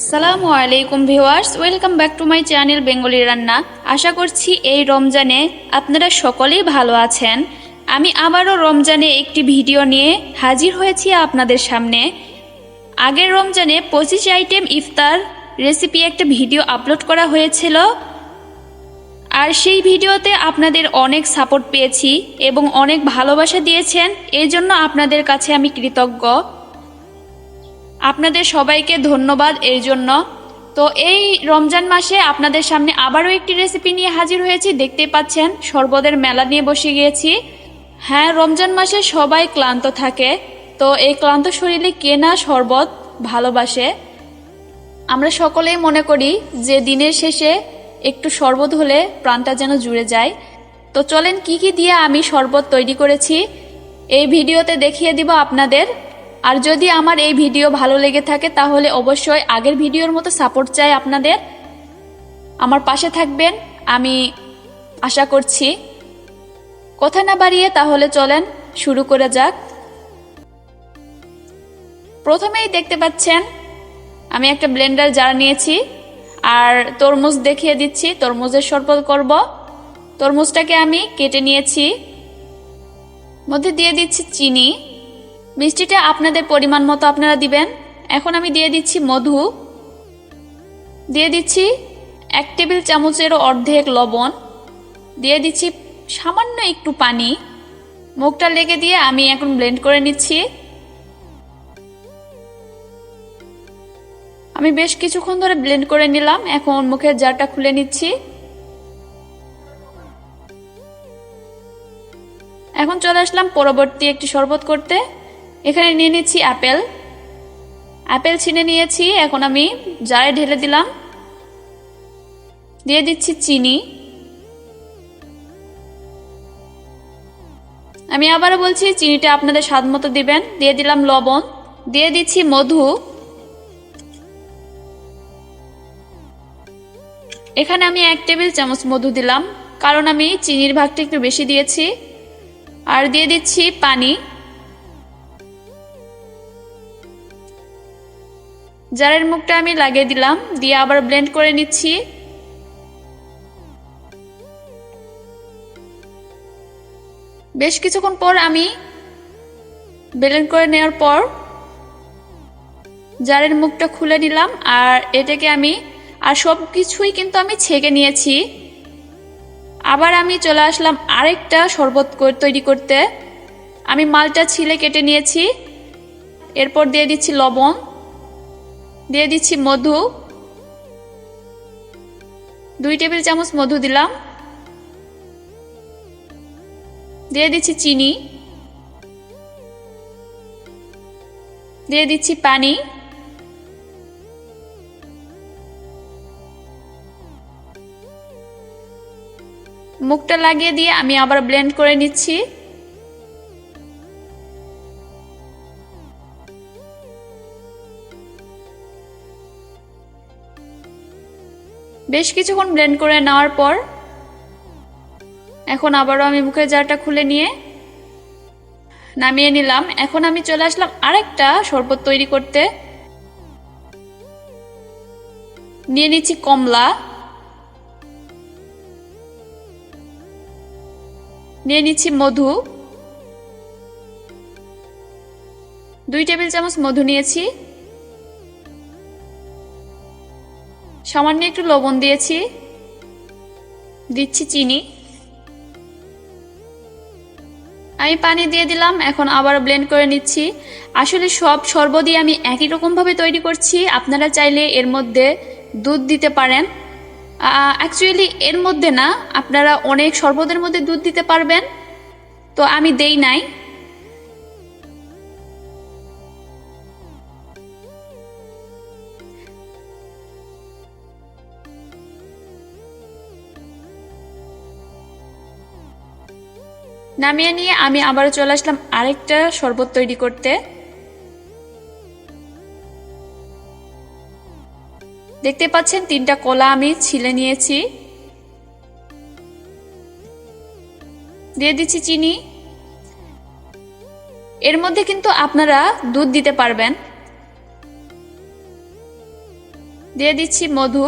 আসসালামু আলাইকুম viewers, welcome back to my channel Bengali রান্না। আশা করছি এই রমজানে আপনারা সকলেই ভালো আছেন। আমি আবারও রমজানে একটি ভিডিও নিয়ে হাজির হয়েছি আপনাদের সামনে। আগের রমজানে পঁচিশ আইটেম ইফতার রেসিপি একটা ভিডিও আপলোড করা হয়েছিল। আর সেই ভিডিওতে আপনাদের অনেক সাপোর্ট পেয়েছি এবং অনেক ভালোবাসা দিয়েছেন। এই জন্য আপনাদের কাছে আমি কৃতজ্ঞ। আপনাদের সবাইকে ধন্যবাদ এর জন্য। তো এই রমজান মাসে আপনাদের সামনে আবারও একটি রেসিপি নিয়ে হাজির হয়েছি। দেখতেই পাচ্ছেন, শরবতের মেলা নিয়ে বসে গিয়েছি। হ্যাঁ রমজান মাসে সবাই ক্লান্ত থাকে। তো এই ক্লান্ত শরীরে কে না শরবত ভালোবাসে? আমরা সকলেই মনে করি যে দিনের শেষে একটু শরবত হলে প্রাণটা যেন জুড়ে যায়। তো চলেন কি কি দিয়ে আমি শরবত তৈরি করেছি, এই ভিডিওতে দেখিয়ে দিব আপনাদের। আর যদি আমার এই ভিডিও ভালো লেগে থাকে, তাহলে অবশ্যই আগের ভিডিওর মতো সাপোর্ট চাই আপনাদের। আমার পাশে থাকবেন, আমি আশা করছি। কথা না বাড়িয়ে তাহলে চলেন, শুরু করে যাক। প্রথমেই দেখতে পাচ্ছেন, আমি একটা ব্লেন্ডার জার নিয়েছি, আর তরমুজ দেখিয়ে দিচ্ছি, তরমুজের শরবত করব। তরমুজটাকে আমি কেটে নিয়েছি। মধ্যে দিয়ে দিচ্ছি চিনি। মিষ্টিটা আপনাদের পরিমাণ মতো আপনারা দিবেন। এখন আমি দিয়ে দিচ্ছি মধু। দিয়ে দিচ্ছি এক টেবিল চামচেরও অর্ধেক লবণ। দিয়ে দিচ্ছি সামান্য একটু পানি। মুখটা লেগে দিয়ে আমি এখন ব্লেন্ড করে নিচ্ছি। আমি বেশ কিছুক্ষণ ধরে ব্লেন্ড করে নিলাম। এখন মুখের জারটা খুলে নিচ্ছি। এখন চলে আসলাম পরবর্তী একটি শরবত করতে। এখানে নিয়ে নিচ্ছি অ্যাপেল। অ্যাপেল ছিনে নিয়েছি, এখন আমি জারে ঢেলে দিলাম। দিয়ে দিচ্ছি চিনি। আমি আবারও বলছি, চিনিটা আপনাদের স্বাদ মতো দিবেন। দিয়ে দিলাম লবণ। দিয়ে দিচ্ছি মধু। এখানে আমি এক টেবিল চামচ মধু দিলাম, কারণ আমি চিনির ভাগটা একটু বেশি দিয়েছি। আর দিয়ে দিচ্ছি পানি। জারের মুখটা আমি লাগিয়ে দিলাম, দিয়ে আবার ব্লেন্ড করে নিচ্ছি। বেশ কিছুক্ষণ পর আমি ব্লেন্ড করে নেওয়ার পর জারের মুখটা খুলে নিলাম, আর এটাকে আমি, আর সব কিছুই কিন্তু আমি ছেঁকে নিয়েছি। আবার আমি চলে আসলাম আরেকটা শরবত তৈরি করতে। আমি মালটা ছিলে কেটে নিয়েছি। এরপর দিয়ে দিচ্ছি লবণ। দিয়ে দিচ্ছি মধু। দুই টেবিল চামচ মধু দিলাম। দিয়ে দিচ্ছি চিনি। দিয়ে দিচ্ছি পানি। মুখটা লাগিয়ে দিয়ে আমি আবার ব্লেন্ড করে নিচ্ছি। বেশ কিছুক্ষণ ব্লেন্ড করে নেওয়ার পর, এখন আবারও আমি মুখের জারটা খুলে নিয়ে নামিয়ে নিলাম। এখন আমি চলে আসলাম আরেকটা শরবত তৈরি করতে। নিয়ে নিচ্ছি কমলা। নিয়ে নিচ্ছি মধু। দুই টেবিল চামচ মধু নিয়েছি। সামান্য একটু লবণ দিয়েছি। দিচ্ছি চিনি। আমি পানি দিয়ে দিলাম, এখন আবার ব্লেন্ড করে নিচ্ছি। আসলে সব শরবতই আমি একই রকমভাবে তৈরি করছি। আপনারা চাইলে এর মধ্যে দুধ দিতে পারেন। অ্যাকচুয়ালি এর মধ্যে না, আপনারা অনেক শরবতের মধ্যে দুধ দিতে পারবেন। তো আমি দেই নাই। নামিয়ে নিয়ে আমি আবারও চলে আসলাম আরেকটা শরবত তৈরি করতে। দেখতে পাচ্ছেন তিনটা কলা আমি ছিলে নিয়েছি। দিয়ে দিচ্ছি চিনি। এর মধ্যে কিন্তু আপনারা দুধ দিতে পারবেন। দিয়ে দিচ্ছি মধু।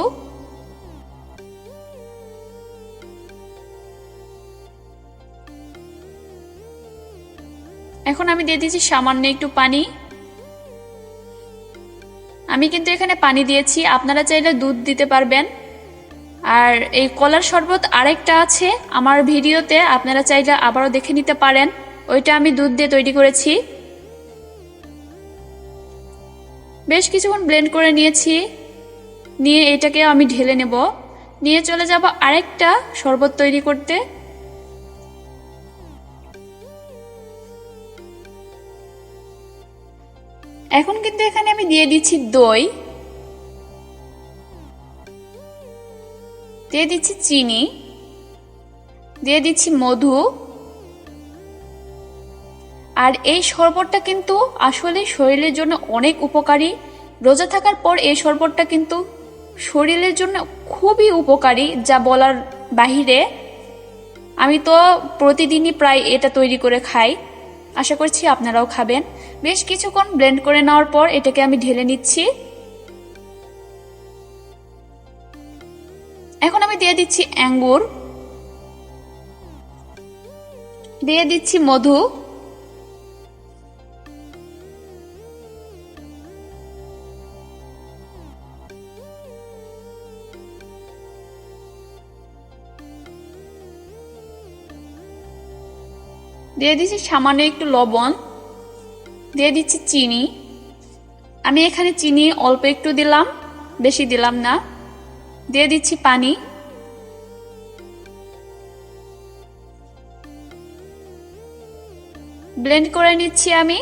এখন আমি দিয়ে দিয়েছি সামান্য একটু পানি। আমি কিন্তু এখানে পানি দিয়েছি, আপনারা চাইলে দুধ দিতে পারবেন। আর এই কলার শরবত আরেকটা আছে আমার ভিডিওতে, আপনারা চাইলে আবারও দেখে নিতে পারেন। ওইটা আমি দুধ দিয়ে তৈরি করেছি। বেশ কিছুক্ষণ ব্লেন্ড করে নিয়েছি। নিয়ে এটাকে আমি ঢেলে নেব। নিয়ে চলে যাব আরেকটা শরবত তৈরি করতে। এখন কিন্তু এখানে আমি দিয়ে দিচ্ছি দই। দিয়ে দিচ্ছি চিনি। দিয়ে দিচ্ছি মধু। আর এই শরবতটা কিন্তু আসলে শরীরের জন্য অনেক উপকারী। রোজা থাকার পর এই শরবতটা কিন্তু শরীরের জন্য খুবই উপকারী, যা বলার বাহিরে। আমি তো প্রতিদিনই প্রায় এটা তৈরি করে খাই। আশা করছি আপনারাও খাবেন। বেশ কিছুক্ষণ ব্লেন্ড করে নেওয়ার পর এটাকে আমি ঢেলে নিচ্ছি। এখন আমি দিয়ে দিচ্ছি অ্যাঙ্গুর দিয়ে দিচ্ছি মধু। দিয়ে দিচ্ছি সামান্য একটু লবণ, দিয়ে দিচ্ছি চিনি। আমি এখানে চিনি অল্প একটু দিলাম, বেশি দিলাম না। দিয়ে দিচ্ছি পানি। ব্লেন্ড করে নিচ্ছি আমি।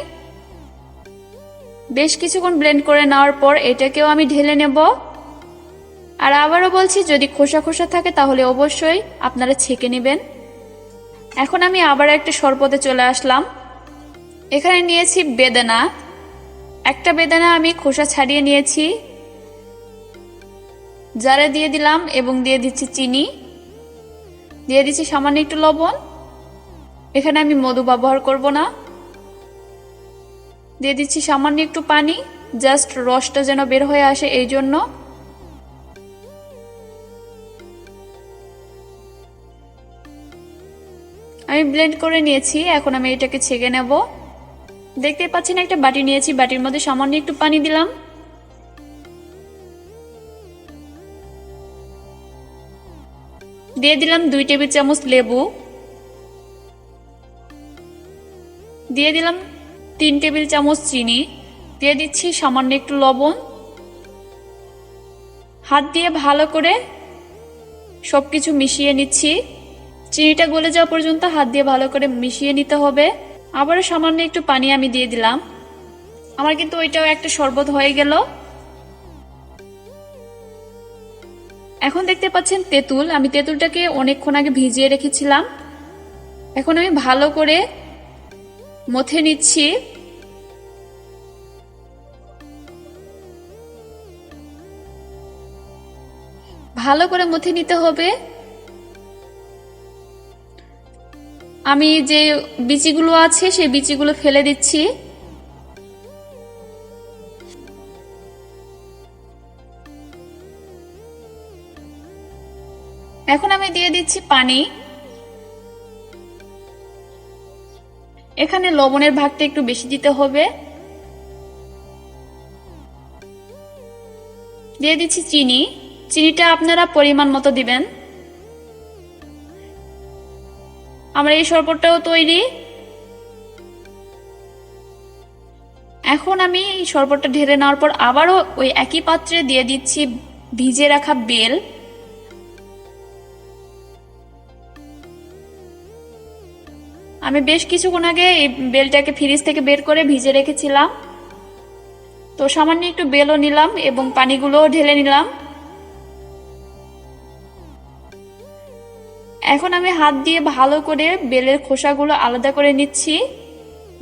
বেশ কিছুক্ষণ ব্লেন্ড করে নেওয়ার পর এটাকেও আমি ঢেলে নেব। আর আবারও বলছি, যদি খোসা খোসা থাকে তাহলে অবশ্যই আপনারা ছেঁকে নেবেন। এখন আমি আবার একটা শরবতে চলে আসলাম। এখানে নিয়েছি বেদানা। একটা বেদানা আমি খোসা ছাড়িয়ে নিয়েছি। জারে দিয়ে দিলাম এবং দিয়ে দিচ্ছি চিনি। দিয়ে দিচ্ছি সামান্য একটু লবণ। এখানে আমি মধু ব্যবহার করব না। দিয়ে দিচ্ছি সামান্য একটু পানি। জাস্ট রসটা যেন বের হয়ে আসে এই জন্য। আমি ব্লেন্ড করে নিয়েছি, এখন আমি এটাকে ছেঁকে নেব। দেখতে পাচ্ছেন, একটা বাটি নিয়েছি, বাটির মধ্যে সামান্য একটু পানি দিলাম। দিয়ে দিলাম দুই টেবিল চামচ লেবু। দিয়ে দিলাম তিন টেবিল চামচ চিনি। দিয়ে দিচ্ছি সামান্য একটু লবণ। হাত দিয়ে ভালো করে সব কিছু মিশিয়ে নিচ্ছি। চিনিটা গলে যাওয়া পর্যন্ত হাত দিয়ে ভালো করে মিশিয়ে নিতে হবে। আবারও সামান্য একটু পানি আমি দিয়ে দিলাম। আমার কিন্তু ওইটাও একটা শরবত হয়ে গেল। এখন দেখতে পাচ্ছেন তেঁতুল। আমি তেঁতুলটাকে অনেকক্ষণ আগে ভিজিয়ে রেখেছিলাম। এখন আমি ভালো করে মথে নিচ্ছি। ভালো করে মথে নিতে হবে। আমি যে বিচিগুলো আছে, সেই বিচিগুলো ফেলে দিচ্ছি। এখন আমি দিয়ে দিচ্ছি পানি। এখানে লবণের ভাগটা একটু বেশি দিতে হবে। দিয়ে দিচ্ছি চিনি। চিনিটা আপনারা পরিমাণ মতো দিবেন। আমার এই শরবতটাও তৈরি। এখন আমি এই শরবতটা ঢেলে নেওয়ার পর আবারও ওই একই পাত্রে দিয়ে দিচ্ছি ভিজে রাখা বেল। আমি বেশ কিছুক্ষণ আগে এই বেলটাকে ফ্রিজ থেকে বের করে ভিজে রেখেছিলাম। তো সামান্য একটু বেলও নিলাম এবং পানিগুলোও ঢেলে নিলাম। এখন আমি হাত দিয়ে ভালো করে বেলের খোসাগুলো আলাদা করে নিচ্ছি।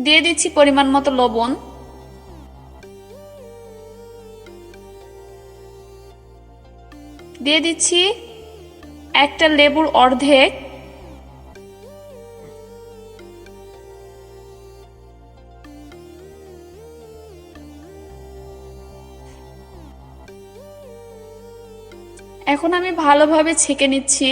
দিয়ে দিচ্ছি পরিমাণ মতো লবণ। দিয়ে দিচ্ছি একটা লেবুর অর্ধেক। এখন আমি ভালোভাবে ছেঁকে নিচ্ছি।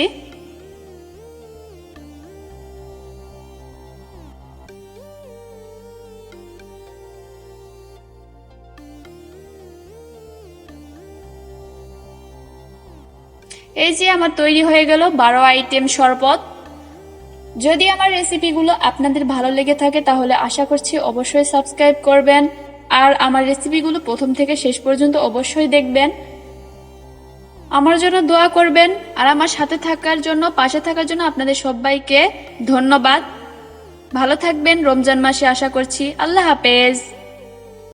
যে আমার তৈরি হয়ে গেল বারো আইটেম শরবত। যদি আমার রেসিপিগুলো আপনাদের ভালো লেগে থাকে তাহলে আশা করছি অবশ্যই সাবস্ক্রাইব করবেন। আর আমার রেসিপিগুলো প্রথম থেকে শেষ পর্যন্ত অবশ্যই দেখবেন। আমার জন্য দোয়া করবেন আর আমার সাথে থাকার জন্য, পাশে থাকার জন্য আপনাদের সবাইকে ধন্যবাদ। ভালো থাকবেন রমজান মাসে আশা করছি। আল্লাহ হাফেজ।